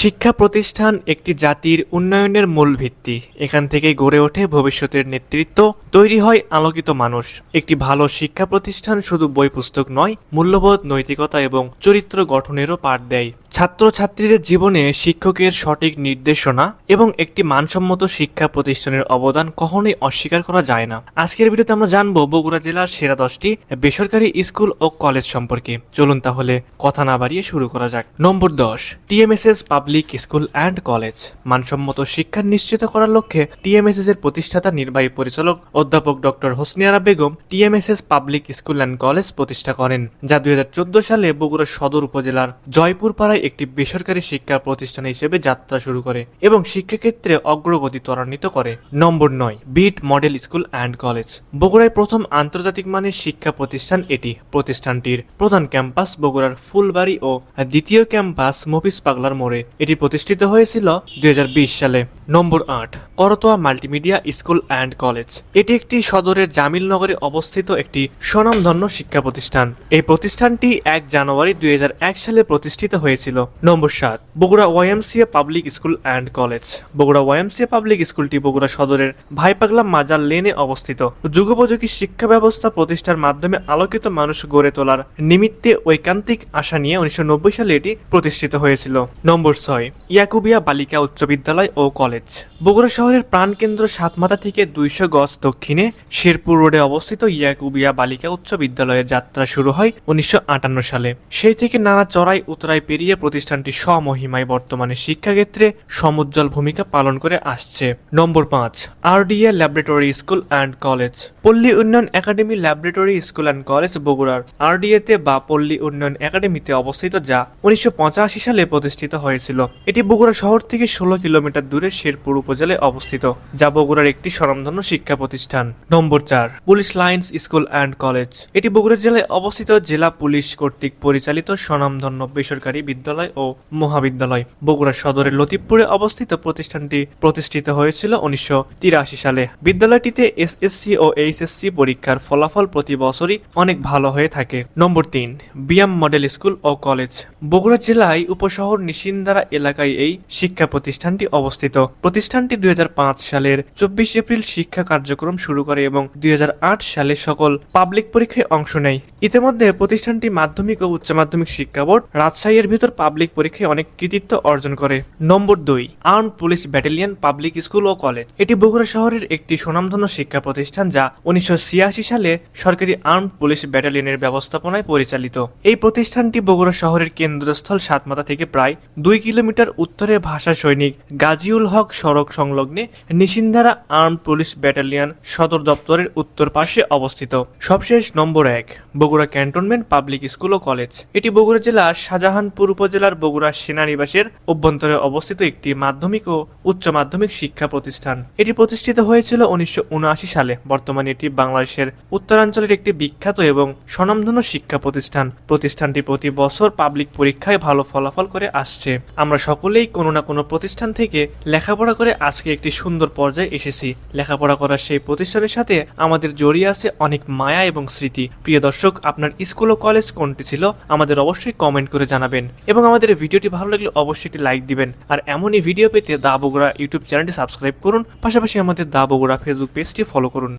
শিক্ষা প্রতিষ্ঠান একটি জাতির উন্নয়নের মূল ভিত্তি। এখান থেকেই গড়ে ওঠে ভবিষ্যতের নেতৃত্ব, তৈরি হয় আলোকিত মানুষ। একটি ভালো শিক্ষা প্রতিষ্ঠান শুধু বই পুস্তক নয়, মূল্যবোধ, নৈতিকতা এবং চরিত্র গঠনেরও পাঠ দেয়। ছাত্রছাত্রীদের জীবনে শিক্ষকের সঠিক নির্দেশনা এবং একটি মানসম্মত শিক্ষা প্রতিষ্ঠানের অবদান কখনোই অস্বীকার করা যায় না। আজকের ভিডিওতে আমরা জানব বগুড়া জেলার সেরা দশটি বেসরকারি স্কুল ও কলেজ সম্পর্কে। চলুন তাহলে কথা না বাড়িয়ে শুরু করা যাক। নম্বর দশ, TMSS public school and college মানসম্মত শিক্ষা নিশ্চিত করার লক্ষ্যে টিএমএসএস এর প্রতিষ্ঠাতা নির্বাহী পরিচালক অধ্যাপক doctor Hosneara Begum TMSS public school and college প্রতিষ্ঠা করেন, যা দুই হাজার চোদ্দ সালে বগুড়া সদর উপজেলার জয়পুর পাড়ায় একটি বেসরকারি শিক্ষা প্রতিষ্ঠান হিসেবে যাত্রা শুরু করে এবং শিক্ষাক্ষেত্রে অগ্রগতি ত্বরান্বিত করে। নম্বর নয় বিট মডেল স্কুল অ্যান্ড কলেজ বগুড়ায় প্রথম আন্তর্জাতিক মানের শিক্ষা প্রতিষ্ঠান এটি। প্রতিষ্ঠানটির প্রধান ক্যাম্পাস বগুড়ার ফুলবাড়ি ও দ্বিতীয় ক্যাম্পাস মফিস পাগলার মোড়ে। এটি প্রতিষ্ঠিত হয়েছিল দুই হাজার বিশ সালে। নম্বর আট, Karatoya multimedia school and college. এটি একটি সদরের জামিলনগরে অবস্থিত একটি স্বনামধন্য শিক্ষা প্রতিষ্ঠান। এই প্রতিষ্ঠানটি এক জানুয়ারি দুই হাজার এক সালে প্রতিষ্ঠিত হয়েছিল। নম্বর সাত, Bogura YMCA public school and college. Bogura YMCA public স্কুলটি বগুড়া সদরের ভাইপাগলা মাজার লেনে অবস্থিত। যুগোপযোগী শিক্ষা ব্যবস্থা প্রতিষ্ঠার মাধ্যমে আলোকিত মানুষ গড়ে তোলার নিমিত্তে ঐকান্তিক আশা নিয়ে উনিশশো নব্বই সালে এটি প্রতিষ্ঠিত হয়েছিল। নম্বর ছয় ইয়াকুবিয়া বালিকা উচ্চ বিদ্যালয় ও কলেজ। বগুড়া শহরের প্রাণকেন্দ্র সাতমাথা থেকে দুইশো গজ দক্ষিণে শেরপুর রোডে অবস্থিত ইয়াকুবিয়া বালিকা উচ্চ বিদ্যালয়ের যাত্রা শুরু হয় উনিশশো আটান্ন সালে। সেই থেকে নানা চড়াই উতরাই পেরিয়ে প্রতিষ্ঠানটি স্বমহিমায় বর্তমানে শিক্ষাক্ষেত্রে সমুজ্জ্বল ভূমিকা পালন করে আসছে। নম্বর পাঁচ, RDA laboratory school and college. পল্লী উন্নয়ন academy laboratory school and college বগুড়ার আরডিএতে বা পল্লী উন্নয়ন একাডেমিতে অবস্থিত যা উনিশশো পঁচাশি সালে প্রতিষ্ঠিত হয়েছিল। এটি বগুড়া শহর থেকে ষোলো কিলোমিটার দূরে শেরপুর উপজেলায় অবস্থিত, যা বগুড়ার একটি স্বনামধন্য শিক্ষা প্রতিষ্ঠান। নম্বর চার, police lines school and college. এটি বগুড়া জেলায় অবস্থিত জেলা পুলিশ কর্তৃক পরিচালিত স্বনামধন্য বেসরকারি বিদ্যালয় ও মহাবিদ্যালয়। বগুড়া সদরের লতিফপুরে অবস্থিত প্রতিষ্ঠানটি প্রতিষ্ঠিত হয়েছিল উনিশশো তিরাশি সালে। বিদ্যালয়টিতে এসএসসি ও এইচএসসি পরীক্ষার ফলাফল প্রতি বছরই অনেক ভালো হয়ে থাকে। নম্বর তিন বিয়াম মডেল স্কুল ও কলেজ। বগুড়া জেলায় উপশহর নিশিন্দারা এলাকায় এই শিক্ষা প্রতিষ্ঠানটি অবস্থিত। প্রতিষ্ঠানটি দুই হাজার পাঁচ সালের চব্বিশ এপ্রিল শিক্ষা কার্যক্রম শুরু করে এবং দুই সালে সকল পাবলিক পরীক্ষায় অংশ নেয়। ইতিমধ্যে প্রতিষ্ঠানটি মাধ্যমিক ও উচ্চ মাধ্যমিক শিক্ষা বোর্ড রাজশাহীর ভিতর পাবলিক পরীক্ষায় অনেক কৃতিত্ব অর্জন করে। নম্বর দুই, arm police battalion public school ও কলেজ। এটি বগুড়া শহরের একটি সুনামধন্য শিক্ষা প্রতিষ্ঠান যা উনিশশো ছিয়াশি সালে সরকারি আর্ম পুলিশ ব্যাটালিয়নের ব্যবস্থাপনায় পরিচালিত। এই প্রতিষ্ঠানটি বগুড়া শহরের কেন্দ্রস্থল সাতমাথা থেকে প্রায় দুই কিলোমিটার উত্তরে ভাষা সৈনিক গাজীউল হক সড়ক সংলগ্নে নিশিন্দারা আর্ম পুলিশ ব্যাটালিয়ন সদর দপ্তরের উত্তর পাশে অবস্থিত। সবশেষ নম্বর এক, বগুড়া ক্যান্টনমেন্ট পাবলিক স্কুল ও কলেজ। এটি বগুড়া জেলার শাহজাহানপুর উপজেলার বগুড়া সেনানিবাসের অভ্যন্তরে অবস্থিত একটি মাধ্যমিক ও উচ্চ মাধ্যমিক শিক্ষা প্রতিষ্ঠান। এটি প্রতিষ্ঠিত হয়েছিল উনিশশো উনআশি সালে। বর্তমানে এটি বাংলাদেশের উত্তরাঞ্চলের একটি বিখ্যাত এবং স্বনামধন্য শিক্ষা প্রতিষ্ঠান। প্রতিষ্ঠানটি প্রতি বছর পাবলিক পরীক্ষায় ভালো ফলাফল করে আসছে। আমরা সকলেই কোনো না কোনো প্রতিষ্ঠান থেকে লেখাপড়া করে আজকে একটি সুন্দর পর্যায়ে এসেছি। লেখাপড়া করার সেই প্রতিষ্ঠানের সাথে আমাদের জড়িয়ে আছে অনেক মায়া এবং স্মৃতি। প্রিয় দর্শক, আপনার স্কুল ও কলেজ কোনটি ছিল, আমাদের অবশ্যই কমেন্ট করে জানাবেন। এবং আমাদের ভিডিওটি ভালো লাগলে অবশ্যই একটি লাইক দিবেন। আর এমনই ভিডিও পেতে দা বগুড়া ইউটিউব চ্যানেলটি সাবস্ক্রাইব করুন, পাশাপাশি আমাদের দা বগুড়া ফেসবুক পেজটি ফলো করুন।